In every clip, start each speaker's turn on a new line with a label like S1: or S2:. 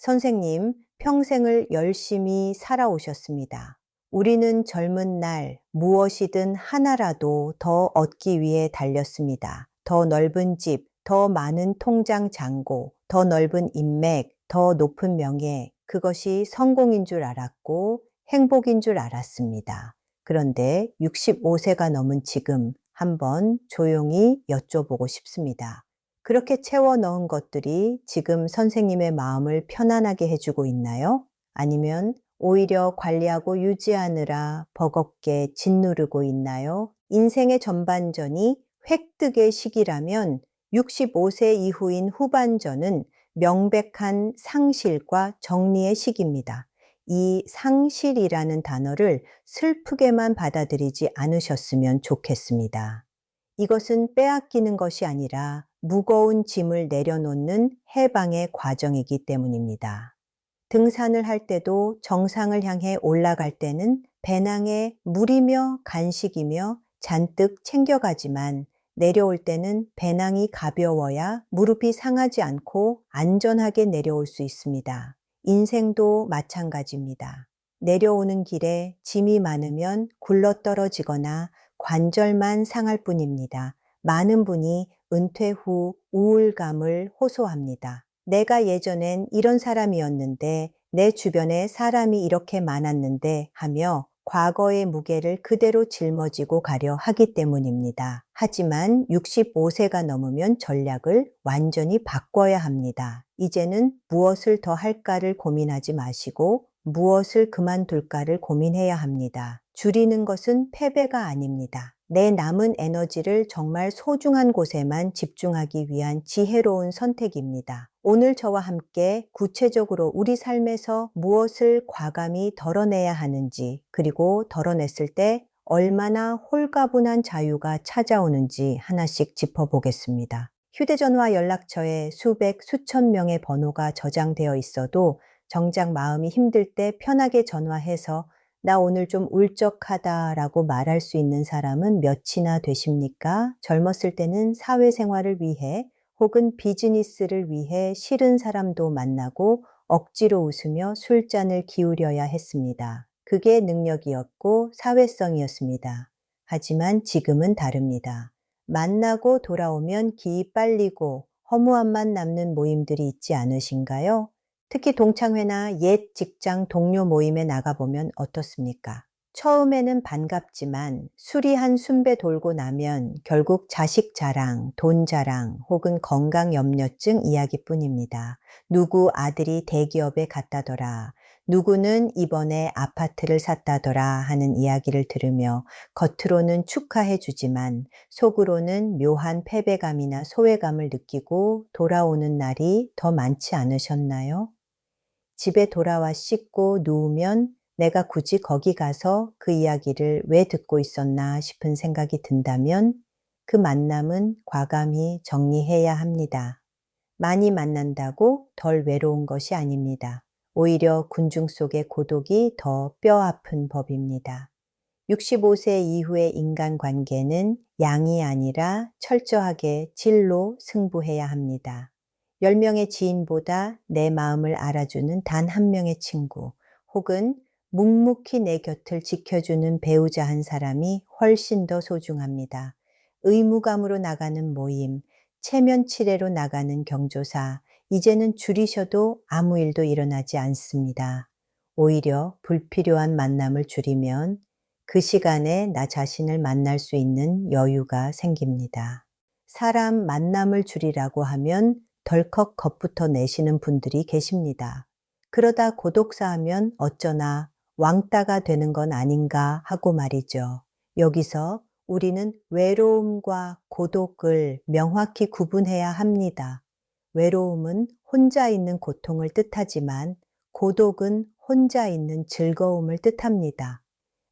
S1: 선생님, 평생을 열심히 살아오셨습니다. 우리는 젊은 날 무엇이든 하나라도 더 얻기 위해 달렸습니다. 더 넓은 집, 더 많은 통장 잔고, 더 넓은 인맥, 더 높은 명예, 그것이 성공인 줄 알았고 행복인 줄 알았습니다. 그런데 65세가 넘은 지금 한번 조용히 여쭤보고 싶습니다. 그렇게 채워 넣은 것들이 지금 선생님의 마음을 편안하게 해주고 있나요? 아니면 오히려 관리하고 유지하느라 버겁게 짓누르고 있나요? 인생의 전반전이 획득의 시기라면 65세 이후인 후반전은 명백한 상실과 정리의 시기입니다. 이 상실이라는 단어를 슬프게만 받아들이지 않으셨으면 좋겠습니다. 이것은 빼앗기는 것이 아니라 무거운 짐을 내려놓는 해방의 과정이기 때문입니다. 등산을 할 때도 정상을 향해 올라갈 때는 배낭에 물이며 간식이며 잔뜩 챙겨가지만 내려올 때는 배낭이 가벼워야 무릎이 상하지 않고 안전하게 내려올 수 있습니다. 인생도 마찬가지입니다. 내려오는 길에 짐이 많으면 굴러 떨어지거나 관절만 상할 뿐입니다. 많은 분이 은퇴 후 우울감을 호소합니다. 내가 예전엔 이런 사람이었는데 내 주변에 사람이 이렇게 많았는데 하며 과거의 무게를 그대로 짊어지고 가려 하기 때문입니다. 하지만 65세가 넘으면 전략을 완전히 바꿔야 합니다. 이제는 무엇을 더 할까를 고민하지 마시고 무엇을 그만둘까를 고민해야 합니다. 줄이는 것은 패배가 아닙니다. 내 남은 에너지를 정말 소중한 곳에만 집중하기 위한 지혜로운 선택입니다. 오늘 저와 함께 구체적으로 우리 삶에서 무엇을 과감히 덜어내야 하는지, 그리고 덜어냈을 때 얼마나 홀가분한 자유가 찾아오는지 하나씩 짚어보겠습니다. 휴대전화 연락처에 수백, 수천 명의 번호가 저장되어 있어도 정작 마음이 힘들 때 편하게 전화해서 나 오늘 좀 울적하다 라고 말할 수 있는 사람은 몇이나 되십니까? 젊었을 때는 사회생활을 위해 혹은 비즈니스를 위해 싫은 사람도 만나고 억지로 웃으며 술잔을 기울여야 했습니다. 그게 능력이었고 사회성이었습니다. 하지만 지금은 다릅니다. 만나고 돌아오면 기 빨리고 허무함만 남는 모임들이 있지 않으신가요? 특히 동창회나 옛 직장 동료 모임에 나가보면 어떻습니까? 처음에는 반갑지만 술이 한 순배 돌고 나면 결국 자식 자랑, 돈 자랑 혹은 건강 염려증 이야기뿐입니다. 누구 아들이 대기업에 갔다더라. 누구는 이번에 아파트를 샀다더라 하는 이야기를 들으며 겉으로는 축하해 주지만 속으로는 묘한 패배감이나 소외감을 느끼고 돌아오는 날이 더 많지 않으셨나요? 집에 돌아와 씻고 누우면 내가 굳이 거기 가서 그 이야기를 왜 듣고 있었나 싶은 생각이 든다면 그 만남은 과감히 정리해야 합니다. 많이 만난다고 덜 외로운 것이 아닙니다. 오히려 군중 속의 고독이 더 뼈 아픈 법입니다. 65세 이후의 인간 관계는 양이 아니라 철저하게 질로 승부해야 합니다. 10명의 지인보다 내 마음을 알아주는 단 한 명의 친구 혹은 묵묵히 내 곁을 지켜주는 배우자 한 사람이 훨씬 더 소중합니다. 의무감으로 나가는 모임, 체면 치레로 나가는 경조사, 이제는 줄이셔도 아무 일도 일어나지 않습니다. 오히려 불필요한 만남을 줄이면 그 시간에 나 자신을 만날 수 있는 여유가 생깁니다. 사람 만남을 줄이라고 하면 덜컥 겁부터 내시는 분들이 계십니다. 그러다 고독사하면 어쩌나 왕따가 되는 건 아닌가 하고 말이죠. 여기서 우리는 외로움과 고독을 명확히 구분해야 합니다. 외로움은 혼자 있는 고통을 뜻하지만 고독은 혼자 있는 즐거움을 뜻합니다.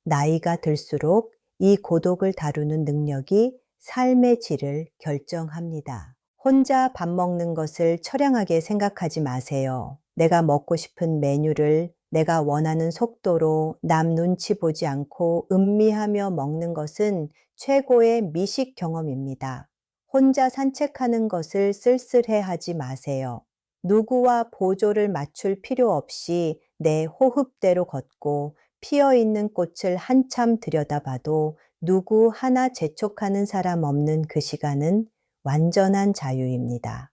S1: 나이가 들수록 이 고독을 다루는 능력이 삶의 질을 결정합니다. 혼자 밥 먹는 것을 처량하게 생각하지 마세요. 내가 먹고 싶은 메뉴를 내가 원하는 속도로 남 눈치 보지 않고 음미하며 먹는 것은 최고의 미식 경험입니다. 혼자 산책하는 것을 쓸쓸해 하지 마세요. 누구와 보조를 맞출 필요 없이 내 호흡대로 걷고 피어 있는 꽃을 한참 들여다봐도 누구 하나 재촉하는 사람 없는 그 시간은 완전한 자유입니다.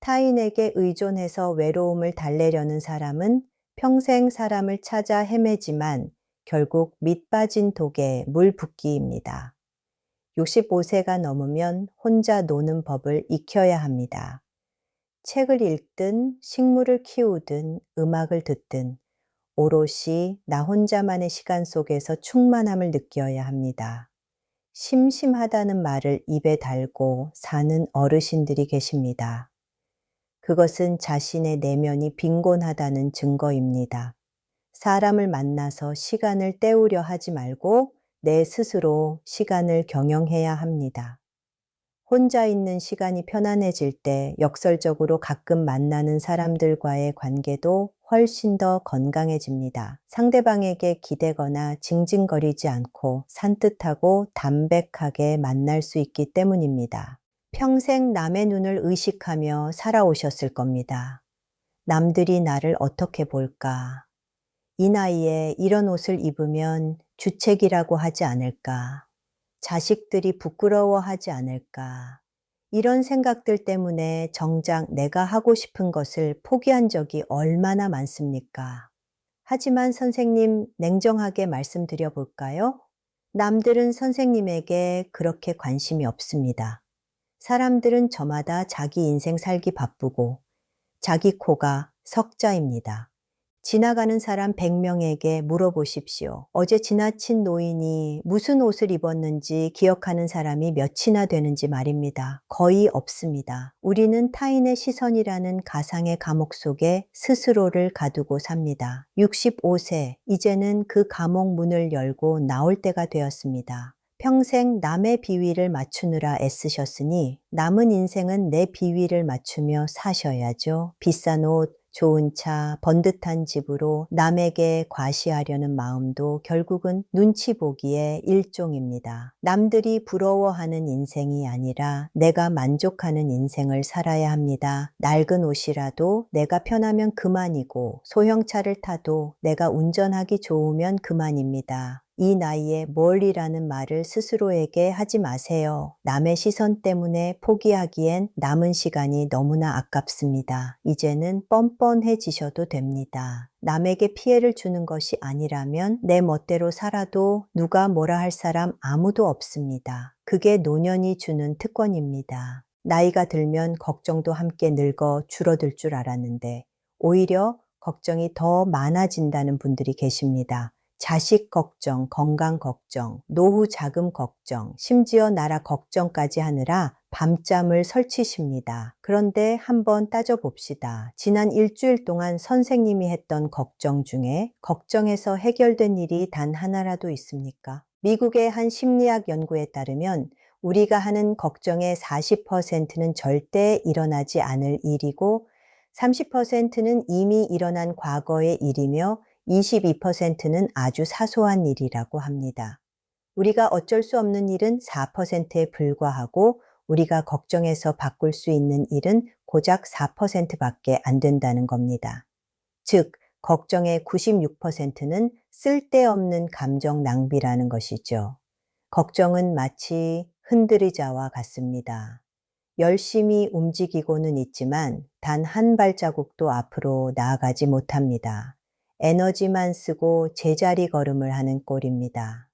S1: 타인에게 의존해서 외로움을 달래려는 사람은 평생 사람을 찾아 헤매지만 결국 밑빠진 독에 물 붓기입니다. 65세가 넘으면 혼자 노는 법을 익혀야 합니다. 책을 읽든 식물을 키우든 음악을 듣든 오롯이 나 혼자만의 시간 속에서 충만함을 느껴야 합니다. 심심하다는 말을 입에 달고 사는 어르신들이 계십니다. 그것은 자신의 내면이 빈곤하다는 증거입니다. 사람을 만나서 시간을 때우려 하지 말고 내 스스로 시간을 경영해야 합니다. 혼자 있는 시간이 편안해질 때 역설적으로 가끔 만나는 사람들과의 관계도 훨씬 더 건강해집니다. 상대방에게 기대거나 징징거리지 않고 산뜻하고 담백하게 만날 수 있기 때문입니다. 평생 남의 눈을 의식하며 살아오셨을 겁니다. 남들이 나를 어떻게 볼까? 이 나이에 이런 옷을 입으면 주책이라고 하지 않을까? 자식들이 부끄러워하지 않을까? 이런 생각들 때문에 정작 내가 하고 싶은 것을 포기한 적이 얼마나 많습니까? 하지만 선생님, 냉정하게 말씀드려 볼까요? 남들은 선생님에게 그렇게 관심이 없습니다. 사람들은 저마다 자기 인생 살기 바쁘고 자기 코가 석자입니다. 지나가는 사람 100명에게 물어보십시오. 어제 지나친 노인이 무슨 옷을 입었는지 기억하는 사람이 몇이나 되는지 말입니다. 거의 없습니다. 우리는 타인의 시선이라는 가상의 감옥 속에 스스로를 가두고 삽니다. 65세, 이제는 그 감옥 문을 열고 나올 때가 되었습니다. 평생 남의 비위를 맞추느라 애쓰셨으니 남은 인생은 내 비위를 맞추며 사셔야죠. 비싼 옷, 좋은 차, 번듯한 집으로 남에게 과시하려는 마음도 결국은 눈치 보기의 일종입니다. 남들이 부러워하는 인생이 아니라 내가 만족하는 인생을 살아야 합니다. 낡은 옷이라도 내가 편하면 그만이고 소형차를 타도 내가 운전하기 좋으면 그만입니다. 이 나이에 뭘이라는 말을 스스로에게 하지 마세요. 남의 시선 때문에 포기하기엔 남은 시간이 너무나 아깝습니다. 이제는 뻔뻔해지셔도 됩니다. 남에게 피해를 주는 것이 아니라면 내 멋대로 살아도 누가 뭐라 할 사람 아무도 없습니다. 그게 노년이 주는 특권입니다. 나이가 들면 걱정도 함께 늙어 줄어들 줄 알았는데 오히려 걱정이 더 많아진다는 분들이 계십니다. 자식 걱정, 건강 걱정, 노후 자금 걱정, 심지어 나라 걱정까지 하느라 밤잠을 설치십니다. 그런데 한번 따져봅시다. 지난 일주일 동안 선생님이 했던 걱정 중에 걱정해서 해결된 일이 단 하나라도 있습니까? 미국의 한 심리학 연구에 따르면 우리가 하는 걱정의 40%는 절대 일어나지 않을 일이고 30%는 이미 일어난 과거의 일이며 22%는 아주 사소한 일이라고 합니다. 우리가 어쩔 수 없는 일은 4%에 불과하고 우리가 걱정해서 바꿀 수 있는 일은 고작 4%밖에 안 된다는 겁니다. 즉, 걱정의 96%는 쓸데없는 감정 낭비라는 것이죠. 걱정은 마치 흔들의자와 같습니다. 열심히 움직이고는 있지만 단 한 발자국도 앞으로 나아가지 못합니다. 에너지만 쓰고 제자리 걸음을 하는 꼴입니다.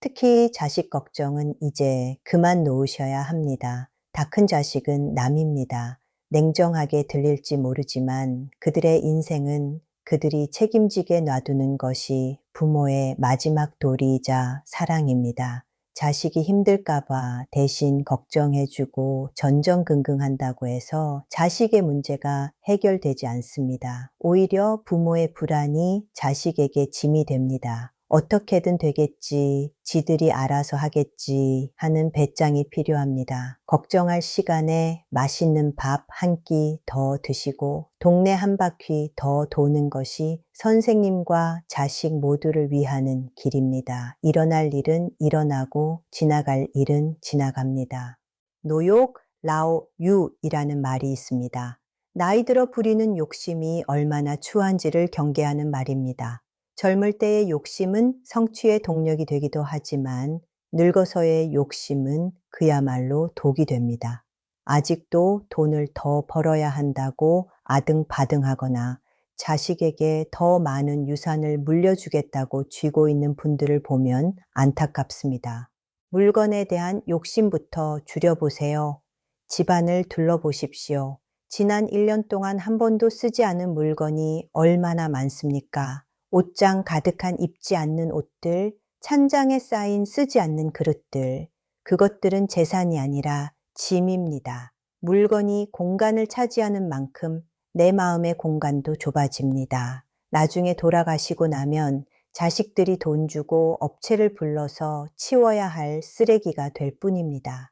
S1: 특히 자식 걱정은 이제 그만 놓으셔야 합니다. 다 큰 자식은 남입니다. 냉정하게 들릴지 모르지만 그들의 인생은 그들이 책임지게 놔두는 것이 부모의 마지막 도리이자 사랑입니다. 자식이 힘들까봐 대신 걱정해주고 전전긍긍한다고 해서 자식의 문제가 해결되지 않습니다. 오히려 부모의 불안이 자식에게 짐이 됩니다. 어떻게든 되겠지, 지들이 알아서 하겠지 하는 배짱이 필요합니다. 걱정할 시간에 맛있는 밥 한 끼 더 드시고 동네 한 바퀴 더 도는 것이 선생님과 자식 모두를 위하는 길입니다. 일어날 일은 일어나고 지나갈 일은 지나갑니다. 노욕 라오 유이라는 말이 있습니다. 나이 들어 부리는 욕심이 얼마나 추한지를 경계하는 말입니다. 젊을 때의 욕심은 성취의 동력이 되기도 하지만 늙어서의 욕심은 그야말로 독이 됩니다. 아직도 돈을 더 벌어야 한다고 아등바등하거나 자식에게 더 많은 유산을 물려주겠다고 쥐고 있는 분들을 보면 안타깝습니다. 물건에 대한 욕심부터 줄여보세요. 집안을 둘러보십시오. 지난 1년 동안 한 번도 쓰지 않은 물건이 얼마나 많습니까? 옷장 가득한 입지 않는 옷들, 찬장에 쌓인 쓰지 않는 그릇들. 그것들은 재산이 아니라 짐입니다. 물건이 공간을 차지하는 만큼 내 마음의 공간도 좁아집니다. 나중에 돌아가시고 나면 자식들이 돈 주고 업체를 불러서 치워야 할 쓰레기가 될 뿐입니다.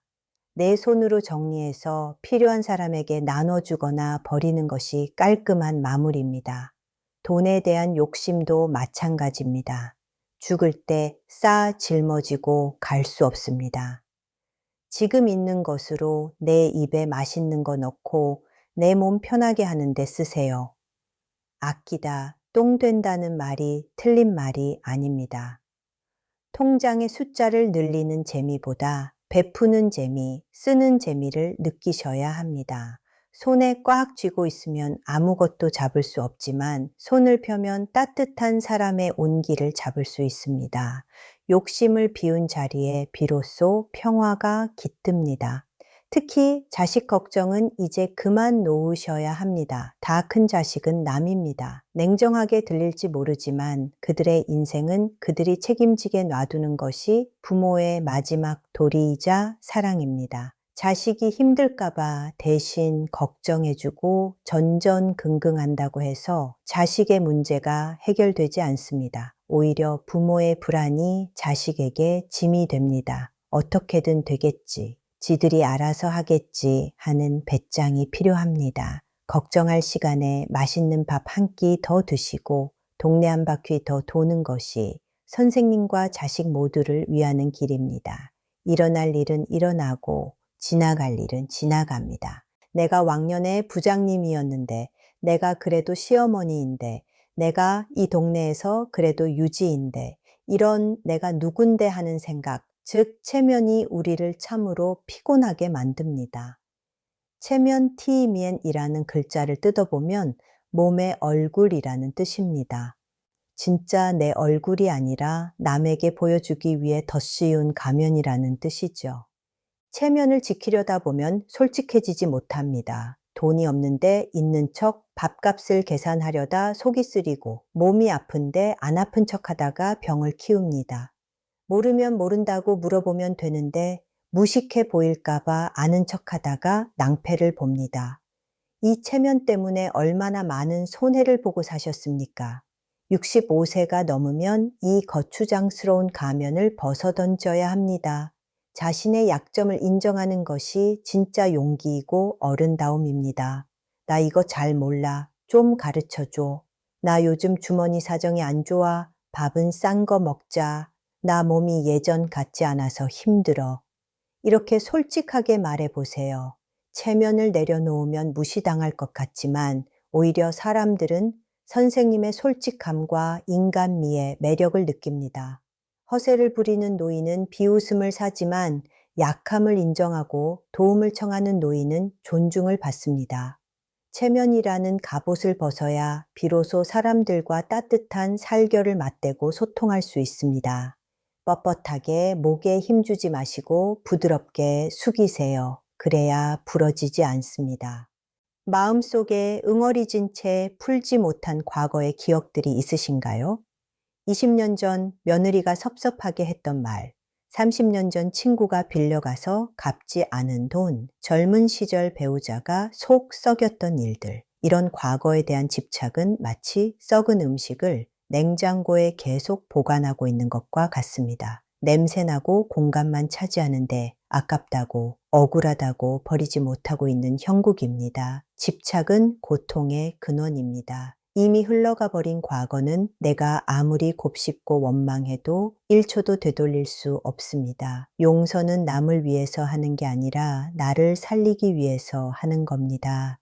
S1: 내 손으로 정리해서 필요한 사람에게 나눠주거나 버리는 것이 깔끔한 마무리입니다. 돈에 대한 욕심도 마찬가지입니다. 죽을 때 쌓아 짊어지고 갈 수 없습니다. 지금 있는 것으로 내 입에 맛있는 거 넣고 내 몸 편하게 하는데 쓰세요. 아끼다, 똥 된다는 말이 틀린 말이 아닙니다. 통장의 숫자를 늘리는 재미보다 베푸는 재미, 쓰는 재미를 느끼셔야 합니다. 손에 꽉 쥐고 있으면 아무것도 잡을 수 없지만 손을 펴면 따뜻한 사람의 온기를 잡을 수 있습니다. 욕심을 비운 자리에 비로소 평화가 깃듭니다. 특히 자식 걱정은 이제 그만 놓으셔야 합니다. 다 큰 자식은 남입니다. 냉정하게 들릴지 모르지만 그들의 인생은 그들이 책임지게 놔두는 것이 부모의 마지막 도리이자 사랑입니다. 자식이 힘들까봐 대신 걱정해주고 전전긍긍한다고 해서 자식의 문제가 해결되지 않습니다. 오히려 부모의 불안이 자식에게 짐이 됩니다. 어떻게든 되겠지. 지들이 알아서 하겠지 하는 배짱이 필요합니다. 걱정할 시간에 맛있는 밥 한 끼 더 드시고 동네 한 바퀴 더 도는 것이 선생님과 자식 모두를 위하는 길입니다. 일어날 일은 일어나고 지나갈 일은 지나갑니다. 내가 왕년에 부장님이었는데 내가 그래도 시어머니인데 내가 이 동네에서 그래도 유지인데 이런 내가 누군데 하는 생각, 즉 체면이 우리를 참으로 피곤하게 만듭니다. 체면 티미엔이라는 글자를 뜯어보면 몸의 얼굴이라는 뜻입니다. 진짜 내 얼굴이 아니라 남에게 보여주기 위해 덧씌운 가면이라는 뜻이죠. 체면을 지키려다 보면 솔직해지지 못합니다. 돈이 없는데 있는 척 밥값을 계산하려다 속이 쓰리고 몸이 아픈데 안 아픈 척 하다가 병을 키웁니다. 모르면 모른다고 물어보면 되는데 무식해 보일까봐 아는 척 하다가 낭패를 봅니다. 이 체면 때문에 얼마나 많은 손해를 보고 사셨습니까? 65세가 넘으면 이 거추장스러운 가면을 벗어 던져야 합니다. 자신의 약점을 인정하는 것이 진짜 용기이고 어른다움입니다. 나 이거 잘 몰라. 좀 가르쳐 줘. 나 요즘 주머니 사정이 안 좋아. 밥은 싼 거 먹자. 나 몸이 예전 같지 않아서 힘들어. 이렇게 솔직하게 말해 보세요. 체면을 내려놓으면 무시당할 것 같지만 오히려 사람들은 선생님의 솔직함과 인간미에 매력을 느낍니다. 허세를 부리는 노인은 비웃음을 사지만 약함을 인정하고 도움을 청하는 노인은 존중을 받습니다. 체면이라는 갑옷을 벗어야 비로소 사람들과 따뜻한 살결을 맞대고 소통할 수 있습니다. 뻣뻣하게 목에 힘주지 마시고 부드럽게 숙이세요. 그래야 부러지지 않습니다. 마음속에 응어리진 채 풀지 못한 과거의 기억들이 있으신가요? 20년 전 며느리가 섭섭하게 했던 말, 30년 전 친구가 빌려가서 갚지 않은 돈, 젊은 시절 배우자가 속 썩였던 일들, 이런 과거에 대한 집착은 마치 썩은 음식을 냉장고에 계속 보관하고 있는 것과 같습니다. 냄새나고 공간만 차지하는데 아깝다고 억울하다고 버리지 못하고 있는 형국입니다. 집착은 고통의 근원입니다. 이미 흘러가 버린 과거는 내가 아무리 곱씹고 원망해도 1초도 되돌릴 수 없습니다. 용서는 남을 위해서 하는 게 아니라 나를 살리기 위해서 하는 겁니다.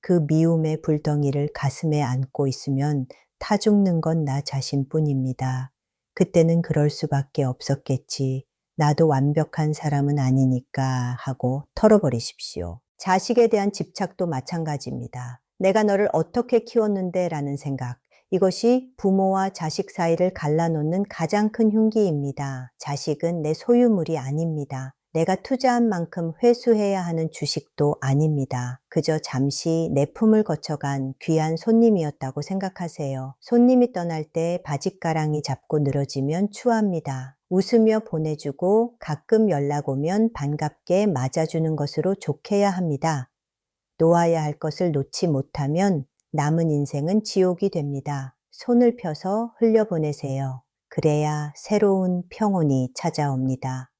S1: 그 미움의 불덩이를 가슴에 안고 있으면 타 죽는 건 나 자신뿐입니다. 그때는 그럴 수밖에 없었겠지. 나도 완벽한 사람은 아니니까 하고 털어버리십시오. 자식에 대한 집착도 마찬가지입니다. 내가 너를 어떻게 키웠는데 라는 생각. 이것이 부모와 자식 사이를 갈라놓는 가장 큰 흉기입니다. 자식은 내 소유물이 아닙니다. 내가 투자한 만큼 회수해야 하는 주식도 아닙니다. 그저 잠시 내 품을 거쳐간 귀한 손님이었다고 생각하세요. 손님이 떠날 때 바짓가랑이 잡고 늘어지면 추합니다. 웃으며 보내주고 가끔 연락 오면 반갑게 맞아주는 것으로 좋게야 합니다. 놓아야 할 것을 놓지 못하면 남은 인생은 지옥이 됩니다. 손을 펴서 흘려보내세요. 그래야 새로운 평온이 찾아옵니다.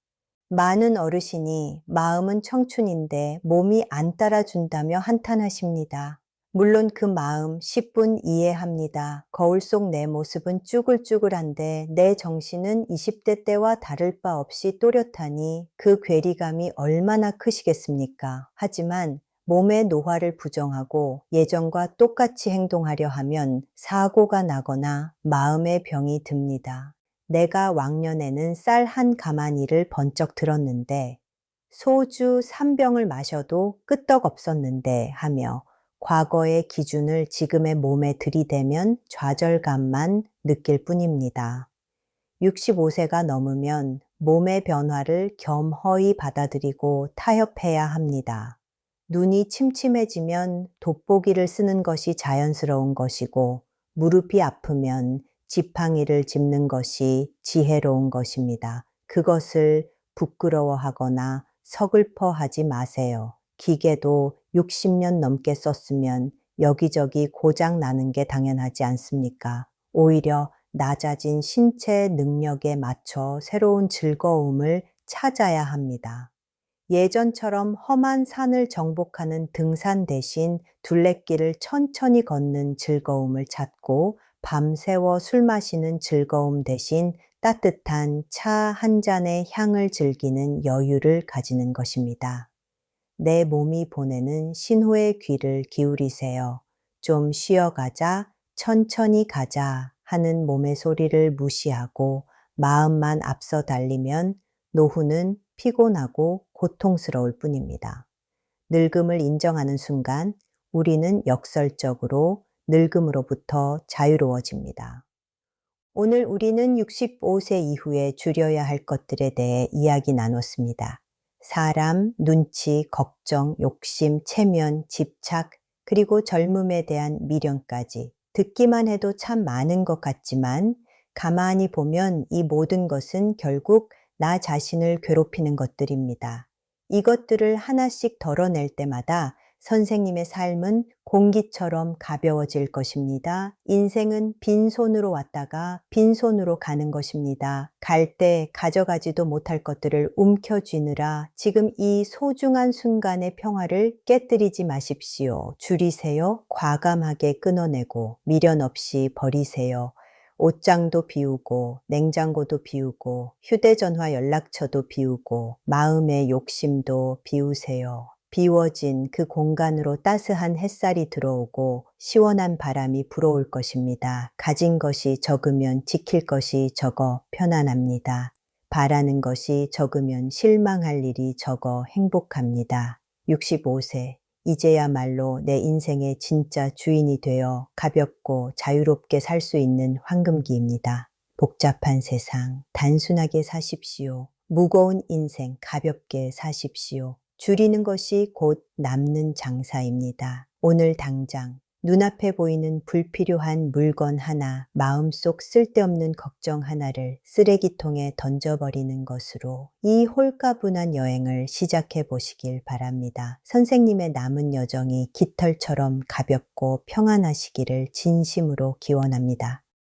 S1: 많은 어르신이 마음은 청춘인데 몸이 안 따라준다며 한탄하십니다. 물론 그 마음 10분 이해합니다. 거울 속 내 모습은 쭈글쭈글한데 내 정신은 20대 때와 다를 바 없이 또렷하니 그 괴리감이 얼마나 크시겠습니까? 하지만 몸의 노화를 부정하고 예전과 똑같이 행동하려 하면 사고가 나거나 마음의 병이 듭니다. 내가 왕년에는 쌀 한 가마니를 번쩍 들었는데 소주 3병을 마셔도 끄떡 없었는데 하며 과거의 기준을 지금의 몸에 들이대면 좌절감만 느낄 뿐입니다. 65세가 넘으면 몸의 변화를 겸허히 받아들이고 타협해야 합니다. 눈이 침침해지면 돋보기를 쓰는 것이 자연스러운 것이고 무릎이 아프면 지팡이를 짚는 것이 지혜로운 것입니다. 그것을 부끄러워하거나 서글퍼하지 마세요. 기계도 60년 넘게 썼으면 여기저기 고장 나는 게 당연하지 않습니까? 오히려 낮아진 신체 능력에 맞춰 새로운 즐거움을 찾아야 합니다. 예전처럼 험한 산을 정복하는 등산 대신 둘레길을 천천히 걷는 즐거움을 찾고 밤새워 술 마시는 즐거움 대신 따뜻한 차 한 잔의 향을 즐기는 여유를 가지는 것입니다. 내 몸이 보내는 신호의 귀를 기울이세요. 좀 쉬어가자, 천천히 가자 하는 몸의 소리를 무시하고 마음만 앞서 달리면 노후는 피곤하고 고통스러울 뿐입니다. 늙음을 인정하는 순간 우리는 역설적으로 늙음으로부터 자유로워집니다. 오늘 우리는 65세 이후에 줄여야 할 것들에 대해 이야기 나눴습니다. 사람, 눈치, 걱정, 욕심, 체면, 집착, 그리고 젊음에 대한 미련까지 듣기만 해도 참 많은 것 같지만 가만히 보면 이 모든 것은 결국 나 자신을 괴롭히는 것들입니다. 이것들을 하나씩 덜어낼 때마다 선생님의 삶은 공기처럼 가벼워질 것입니다. 인생은 빈손으로 왔다가 빈손으로 가는 것입니다. 갈 때 가져가지도 못할 것들을 움켜쥐느라 지금 이 소중한 순간의 평화를 깨뜨리지 마십시오. 줄이세요. 과감하게 끊어내고 미련 없이 버리세요. 옷장도 비우고 냉장고도 비우고 휴대전화 연락처도 비우고 마음의 욕심도 비우세요. 비워진 그 공간으로 따스한 햇살이 들어오고 시원한 바람이 불어올 것입니다. 가진 것이 적으면 지킬 것이 적어 편안합니다. 바라는 것이 적으면 실망할 일이 적어 행복합니다. 65세. 이제야말로 내 인생의 진짜 주인이 되어 가볍고 자유롭게 살 수 있는 황금기입니다. 복잡한 세상, 단순하게 사십시오. 무거운 인생, 가볍게 사십시오. 줄이는 것이 곧 남는 장사입니다. 오늘 당장 눈앞에 보이는 불필요한 물건 하나, 마음속 쓸데없는 걱정 하나를 쓰레기통에 던져버리는 것으로 이 홀가분한 여행을 시작해 보시길 바랍니다. 선생님의 남은 여정이 깃털처럼 가볍고 평안하시기를 진심으로 기원합니다.